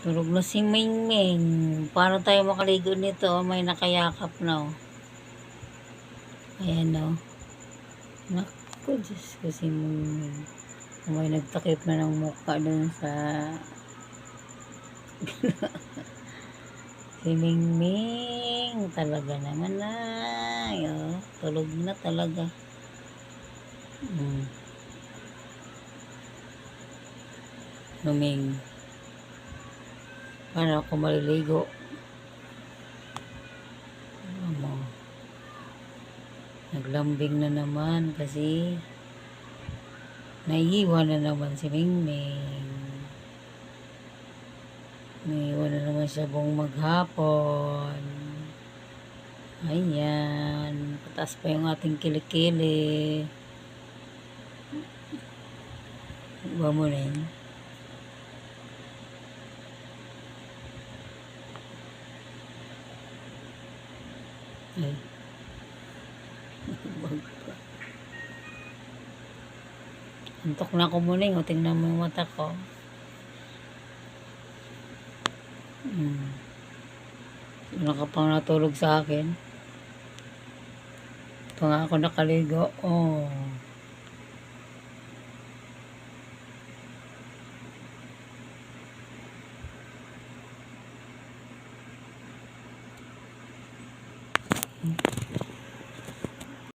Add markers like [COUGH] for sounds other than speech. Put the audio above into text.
Tulog na si Ming Ming. Paano tayo makaligo nito? May nakayakap na oh. Ayan oh. Naku, Diyos ko si Ming Ming. May nagtakip na ng mukha dun sa... [LAUGHS] si Ming Ming. Talaga naman na. Oh, tulog na talaga. Hmm. Luming. Paano ako maliligo? Ano mo? Naglambing na naman kasi naiiwan na naman si Mingming. Naiiwan na naman siya buong maghapon. Ayan. Pataas pa yung ating kilikili. Iba mo na yun. Ay. Wag pa. Antok na ako muna eh. O, Tingnan mo yung mata ko. Hmm. Wala ka pang natulog sa akin. Ito nga ako nakaligo. Oh.